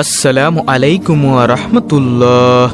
আসসালামু আলাইকুম রহমতুল্লাহ।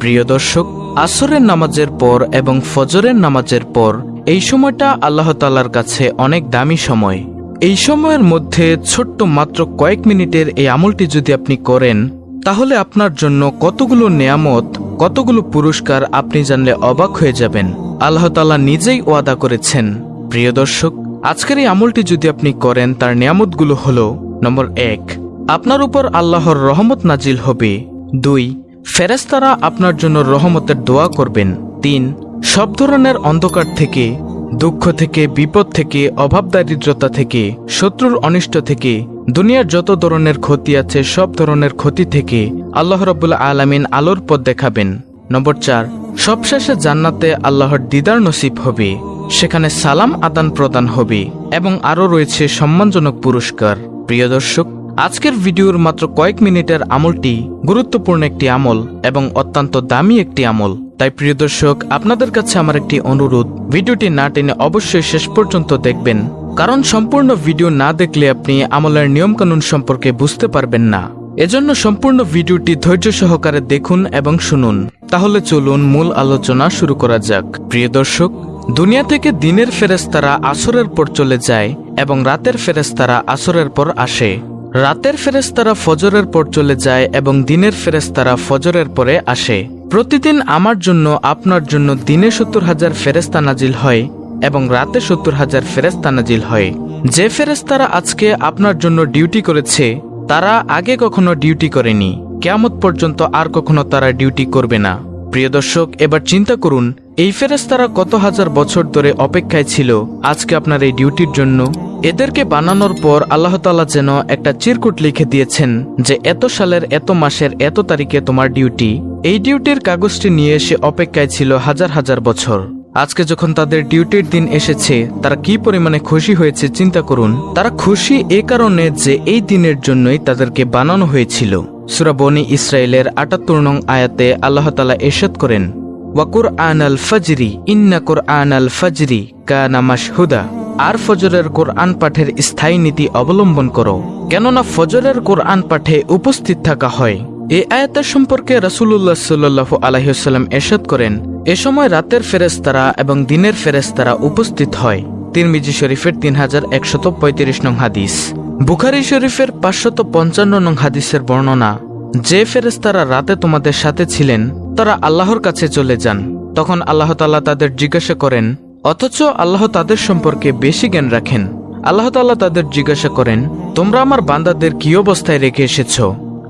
প্রিয় দর্শক, আসরের নামাজের পর এবং ফজরের নামাজের পর এই সময়টা আল্লাহ তালার কাছে অনেক দামি সময়। এই সময়ের মধ্যে ছোট্ট মাত্র কয়েক মিনিটের এই আমলটি যদি আপনি করেন, তাহলে আপনার জন্য কতগুলো নেয়ামত, কতগুলো পুরস্কার আপনি জানলে অবাক হয়ে যাবেন। আল্লাহ তালা নিজেই ওয়াদা করেছেন। প্রিয় দর্শক, আজকের এই আমলটি যদি আপনি করেন, তার নিয়ামতগুলো হল, নম্বর এক আপনার উপর আল্লাহর রহমত নাজিল হবে। দুই ফেরেস্তারা আপনার জন্য রহমতের দোয়া করবেন। তিন, সব ধরনের অন্ধকার থেকে, দুঃখ থেকে, বিপদ থেকে অভাব দারিদ্রতা থেকে, শত্রুর অনিষ্ট থেকে, দুনিয়ার যত ধরনের ক্ষতি আছে, সব ধরনের ক্ষতি থেকে আল্লাহ রবুল্লা আলামিন আলোর পথ দেখাবেন। নম্বর চার, সবশেষে জান্নাতে আল্লাহর দিদার নসিব হবে। সেখানে সালাম আদান প্রদান হবে এবং আরও রয়েছে সম্মানজনক পুরস্কার। প্রিয় দর্শক আজকের ভিডিওর মাত্র কয়েক মিনিটের আমলটি গুরুত্বপূর্ণ একটি আমল এবং অত্যন্ত দামি একটি আমল। তাই প্রিয় দর্শক, আপনাদের কাছে আমার একটি অনুরোধ, ভিডিওটি না টেনে অবশ্যই শেষ পর্যন্ত দেখবেন, কারণ সম্পূর্ণ ভিডিও না দেখলে আপনি আমলের নিয়মকানুন সম্পর্কে বুঝতে পারবেন না। এজন্য সম্পূর্ণ ভিডিওটি ধৈর্য সহকারে দেখুন এবং শুনুন। তাহলে চলুন মূল আলোচনা শুরু করা যাক। প্রিয় দর্শক, দুনিয়া থেকে দিনের ফেরেস্তারা আসরের পর চলে যায় এবং রাতের ফেরেস্তারা আসরের পর আসে। রাতের ফেরেস্তারা ফজরের পর চলে যায় এবং দিনের ফেরেস্তারা ফজরের পরে আসে। প্রতিদিন আমার জন্য, আপনার জন্য দিনে সত্তর হাজার ফেরেস্তা নাজিল হয় এবং রাতে সত্তর হাজার ফেরেস্তা নাজিল হয়। যে ফেরেস্তারা আজকে আপনার জন্য ডিউটি করেছে, তারা আগে কখনো ডিউটি করেনি। কেয়ামত পর্যন্ত আর কখনো তারা ডিউটি করবে না। প্রিয় দর্শক, এবার চিন্তা করুন এই ফেরেস্তারা কত হাজার বছর ধরে অপেক্ষায় ছিল আজকে আপনার এই ডিউটির জন্য। এদেরকে বানানোর পর আল্লাহ তালা যেন একটা চিরকুট লিখে দিয়েছেন যে এত সালের, এত মাসের, এত তারিখে তোমার ডিউটি। এই ডিউটির কাগজটি নিয়ে এসে অপেক্ষায় ছিল হাজার হাজার বছর। আজকে যখন তাদের ডিউটির দিন এসেছে, তারা কি পরিমাণে খুশি হয়েছে চিন্তা করুন। তারা খুশি এ কারণে যে এই দিনের জন্যই তাদেরকে বানানো হয়েছিল। সুরা বনি ইসরায়েলের আটাত্তর নং আয়াতে আল্লাহতালা এরশাদ করেন ওয়াকুর আন আল ফজরি, ইন্না কোরআন আল ফজরি কানা মাসহুদা আর ফজরের কোরআন পাঠের স্থায়ী নীতি অবলম্বন করো। কেননা ফজরের কোরআন পাঠে উপস্থিত থাকা হয়। এ আয়াতের সম্পর্কে রাসুল্লাহ সাল্লু আলহিহাল্লাম এরশাদ করেন, এ সময় রাতের ফেরেস্তারা এবং দিনের ফেরেস্তারা উপস্থিত হয়। তিরমিজি শরীফের তিন হাজার একশত পঁয়ত্রিশ নং হাদিস। বুখারি শরীফের পাঁচশত পঞ্চান্ন নং হাদিসের বর্ণনা যে ফেরেস্তারা রাতে তোমাদের সাথে ছিলেন, তারা আল্লাহর কাছে চলে যান। তখন আল্লাহ তাল্লাহ তাদের জিজ্ঞাসা করেন, অথচ আল্লাহ তাদের সম্পর্কে বেশি জ্ঞান রাখেন? আল্লাহ তাল্লাহ তাদের জিজ্ঞাসা করেন, তোমরা আমার বান্দাদের কি অবস্থায় রেখে এসেছ?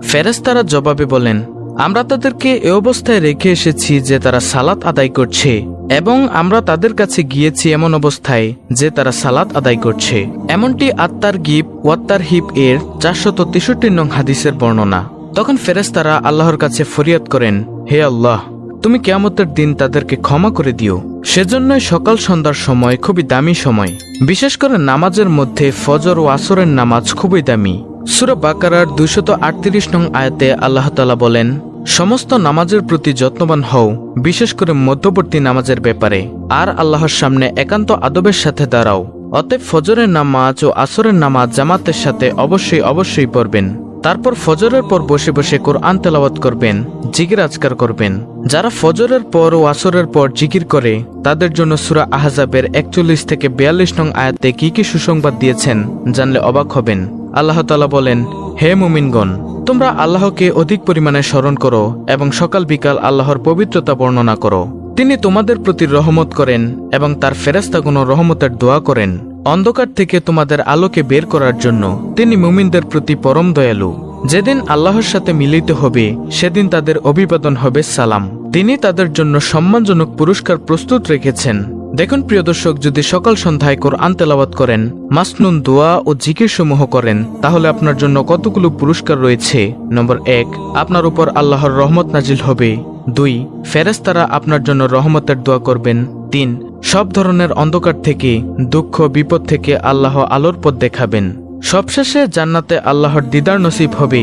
ফেরেস্তারা জবাবে বলেন, আমরা তাদেরকে এ অবস্থায় রেখে এসেছি যে তারা সালাত আদায় করছে এবং আমরা তাদের কাছে গিয়েছি এমন অবস্থায় যে তারা সালাত আদায় করছে। এমনটি আত্মার গিপ ওয়াত্তার হিপ এর চারশত তেষট্টি নং হাদিসের বর্ণনা। তখন ফেরেস্তারা আল্লাহর কাছে ফরিয়াদ করেন, হে আল্লাহ, তুমি কেয়ামতের দিন তাদেরকে ক্ষমা করে দিও। সেজন্যই সকাল সন্ধ্যার সময় খুবই দামি সময়। বিশেষ করে নামাজের মধ্যে ফজর ও আসরের নামাজ খুবই দামি। সুরা বাকারার দুশত আটত্রিশ নং আয়াতে আল্লাহ তালা বলেন, সমস্ত নামাজের প্রতি যত্নবান হও, বিশেষ করে মধ্যবর্তী নামাজের ব্যাপারে, আর আল্লাহর সামনে একান্ত আদবের সাথে দাঁড়াও। অতএব ফজরের নামাজ ও আসরের নামাজ জামাতের সাথে অবশ্যই অবশ্যই পড়বেন। তারপর ফজরের পর বসে বসে কোরআন তেলাওয়াত করবেন, জিকির আজকার করবেন। যারা ফজরের পর ও আসরের পর জিকির করে, তাদের জন্য সুরা আহজাবের একচল্লিশ থেকে বিয়াল্লিশ নং আয়াতে কি কি সুসংবাদ দিয়েছেন, জানলে অবাক হবেন। আল্লাহ তালা বলেন, হে মুমিনগণ, তোমরা আল্লাহকে অধিক পরিমাণে স্মরণ করো এবং সকাল বিকাল আল্লাহর পবিত্রতা বর্ণনা করো। তিনি তোমাদের প্রতি রহমত করেন এবং তার ফেরেস্তাগুনো রহমতের দোয়া করেন। অন্ধকার থেকে তোমাদের আলোকে বের করার জন্য তিনি মুমিনদের প্রতি পরম দয়ালু। যেদিন আল্লাহর সাথে মিলিত হবে, সেদিন তাদের অভিবাদন হবে সালাম। তিনি তাদের জন্য সম্মানজনক পুরস্কার প্রস্তুত রেখেছেন। দেখুন প্রিয় দর্শক, যদি সকাল সন্ধ্যায় কোরআন তেলাওয়াত করেন, মাসনুন দোয়া ও জিকির সমূহ করেন, তাহলে আপনার জন্য কতগুলো পুরস্কার রয়েছে? নম্বর এক, আপনার উপর আল্লাহর রহমত নাজিল হবে। দুই ফেরেস্তারা আপনার জন্য রহমতের দোয়া করবেন। তিন সব ধরনের অন্ধকার থেকে, দুঃখ, বিপদ থেকে আল্লাহ আলোর পথ দেখাবেন। সবশেষে জান্নাতে আল্লাহর দিদার নসিব হবে,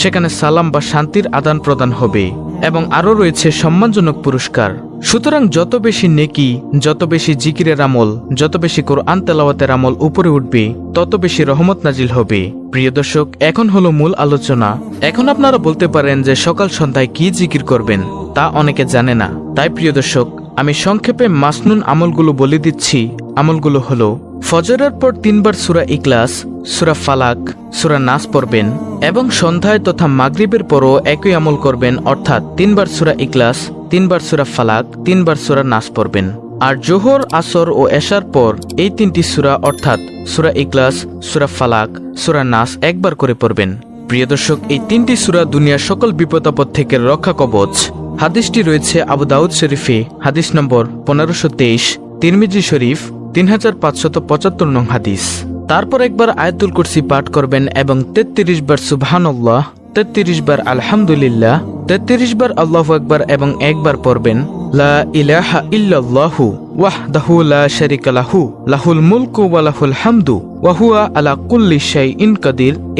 সেখানে সালাম বা শান্তির আদান প্রদান হবে, এবং আরও রয়েছে সম্মানজনক পুরস্কার। সুতরাং যত বেশি নেকি, যত বেশি জিকিরের আমল, যত বেশি কোরআন তেলাওয়াতের আমল উপরে উঠবে, তত বেশি রহমত নাজিল হবে। প্রিয় দর্শক, এখন হলো মূল আলোচনা। এখন আপনারা বলতে পারেন যে সকাল সন্ধ্যায় কি জিকির করবেন, তা অনেকে জানে না। তাই প্রিয় দর্শক আমি সংক্ষেপে মাসনুন আমলগুলো বলে দিচ্ছি। আমলগুলো হলো, ফজরের পর তিনবার সুরা ইকলাস সুরা ফালাক, সুরা নাস পড়বেন এবং সন্ধ্যায় তথা মাগরিবের পরও একই আমল করবেন, অর্থাৎ তিনবার সুরা ইকলাস তিনবার সুরা ফালাক, তিনবার সুরা নাস পড়বেন। আর জোহর, আসর ও এশার পর এই তিনটি সুরা, অর্থাৎ সুরা ইকলাস সুরা ফালাক, সুরা নাস একবার করে পড়বেন। প্রিয় দর্শক, এই তিনটি সুরা দুনিয়ার সকল বিপদাপদ থেকে রক্ষা কবচ। হাদিসটি রয়েছে আবু দাউদ শরীফে, হাদিস নম্বর পনেরোশো তেইশ, তিরমিজি শরীফ তিন হাজার পাঁচশত পঁচাত্তর নং হাদিস। তারপর একবার আয়াতুল কুরসি পাঠ করবেন এবং তেত্রিশ বার সুবহানাল্লাহ, তেত্রিশ বার আলহামদুলিল্লাহ, তেত্রিশ বার আল্লাহু একবার এবং একবার পড়বেন, লা ইলাহা লা লাহুল হামদু আলা কুল্লি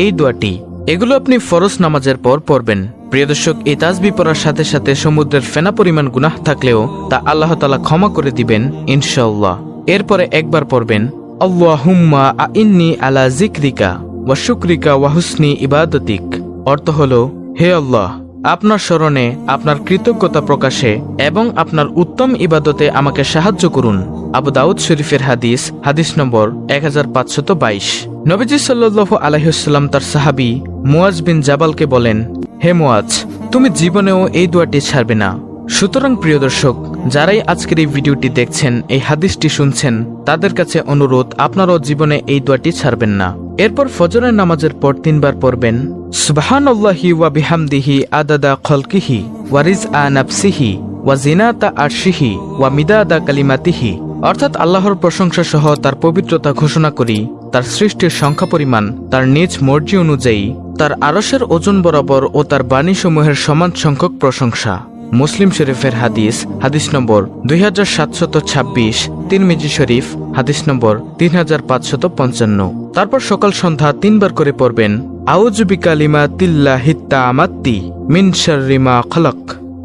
এই দোয়াটি। এগুলো আপনি ফরজ নামাজের পর পড়বেন। প্রিয় দর্শক, এই তাজবি পড়ার সাথে সাথে সমুদ্রের ফেনা পরিমাণ গুনাহ থাকলেও তা আল্লাহ তালা ক্ষমা করে দিবেন ইনশাল্লাহ এরপরে একবার পড়বেন, আল্লাহুম্মা আইন্নি আলা জিক্রিকা ওয়া শুক্রিকা ওয়া হুসনি ইবাদতিক। অর্থ হল, হে আল্লাহ, আপনার স্মরণে আপনার কৃতজ্ঞতা প্রকাশে এবং আপনার উত্তম ইবাদতে আমাকে সাহায্য করুন। আবু দাউদ শরীফের হাদিস হাদিস নম্বর এক হাজার পাঁচশত বাইশ। নবীজি সাল্লু আলহিসাল্লাম তার সাহাবি মুয়াজ বিন জাবালকে বলেন হে মুয়াজ তুমি জীবনেও এই দোয়াটি ছাড়বে না। সুতরাং প্রিয় দর্শক, যারাই আজকের এই ভিডিওটি দেখছেন, এই হাদিসটি শুনছেন, তাদের কাছে অনুরোধ, আপনারাও জীবনে এই দোয়াটি ছাড়বেন না। এরপর ফজরের নামাজের পর তিনবার পড়বেন, সুবহানাল্লাহি ওয়া বিহামদিহি আদাদা খলকিহি ওয়ারিজ আ নাফসিহি, ওয়া জিনাতা আরশিহি, ওয়া মিদাদা কালিমাতিহি। অর্থাৎ আল্লাহর প্রশংসা সহ তার পবিত্রতা ঘোষণা করি, তার সৃষ্টির সংখ্যা পরিমাণ, তার নিজ মর্জি অনুযায়ী। তার আরসের ওজন বরাবর ও তার বাণীসমূহের সমান সংখ্যক প্রশংসা। মুসলিম শরীফের হাদিস হাদিস নম্বর দুই হাজার সাতশত ছাব্বিশ, তিরমিজি শরীফ, হাদিস নম্বর তিন হাজার পাঁচশত পঞ্চান্ন। তারপর সকাল সন্ধ্যা তিনবার করে পড়বেন আউজবিকা লিমা তিল্লা হিত্তা আমাত্তি মিন শাররিমা খলক।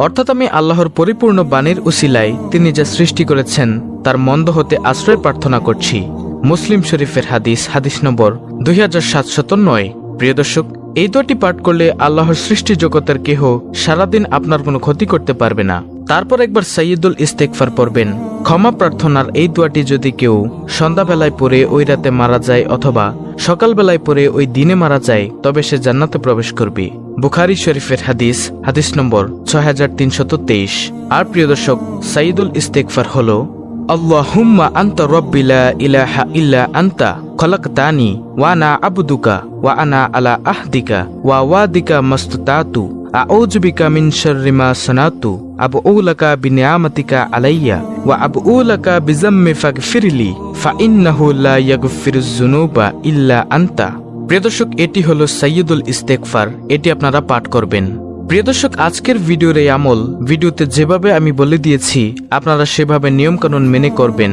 অর্থাৎ আমি আল্লাহর পরিপূর্ণ বাণীর উসিলায় তিনি যা সৃষ্টি করেছেন, তার মন্দ হতে আশ্রয় প্রার্থনা করছি। মুসলিম শরীফের হাদিস হাদিস নম্বর দুই হাজার সাতশত নয়। প্রিয় দর্শক এই দোয়াটি পাঠ করলে আল্লাহর সৃষ্টি জগতের কেহ সারাদিন আপনার কোনো ক্ষতি করতে পারবে না। তারপর একবার সাইয়দুল ইস্তেকফার পড়বেন। ক্ষমা প্রার্থনার এই দোয়াটি যদি কেউ সন্ধ্যাবেলায় পড়ে ওই রাতে মারা যায় অথবা সকালবেলায় পড়ে ওই দিনে মারা যায়, তবে সে জান্নাতে প্রবেশ করবে। বুখারি শরীফের হাদিস হাদিস নম্বর ছয় হাজার তিনশত তেইশ। আর প্রিয় দর্শক সাইদুল ইস্তেকফার হল, আল্লাহুম্মা আন্তা রব্বিলা ইলাহা ইল্লা আন্তা। খলকতানি ওয়ানা আবদুকা ওয়া আনা আলা আহদিকা ওয়া ওয়াদিকা মাস্তাতু আউযু বিকা মিন শাররি মা সানাতু আবউলাকা বিনিয়ামাতিকা আলাইয়া ওয়া আবউলাকা বিজাম্মি ফাগফিরলি ফাইন্নাহু লা ইয়াগফিরুজ যুনুবা ইল্লা আনতা প্রিয় দর্শক, এটি হলো সাইয়্যিদুল ইস্তেকফার এটি আপনারা পাঠ করবেন। প্রিয় দর্শক, আজকের ভিডিওর এই আমল, ভিডিওতে যেভাবে আমি বলে দিয়েছি, আপনারা সেভাবে নিয়মকানুন মেনে করবেন।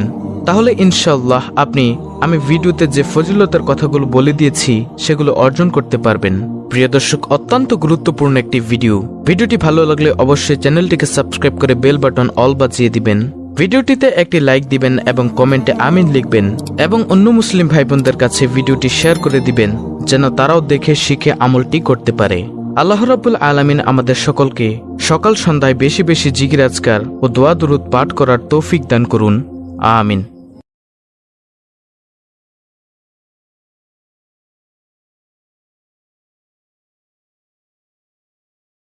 তাহলে ইনশাল্লাহ আপনি, আমি ভিডিওতে যে ফজিলতের কথাগুলো বলে দিয়েছি, সেগুলো অর্জন করতে পারবেন। প্রিয় দর্শক, অত্যন্ত গুরুত্বপূর্ণ একটি ভিডিও। ভিডিওটি ভালো লাগলে অবশ্যই চ্যানেলটিকে সাবস্ক্রাইব করে বেল বাটন অল বাজিয়ে দিবেন। ভিডিওটিতে একটি লাইক দিবেন এবং কমেন্টে আমিন লিখবেন এবং অন্য মুসলিম ভাই বোনদের কাছে ভিডিওটি শেয়ার করে দিবেন, যেন তারাও দেখে শিখে আমলটি করতে পারে। আল্লাহ রাবুল আলামিন আমাদের সকলকে সকাল সন্ধ্যায় বেশি বেশি জিগিরাজকার ও দোয়া দুরুদ পাঠ করার তৌফিক দান করুন। আমিন।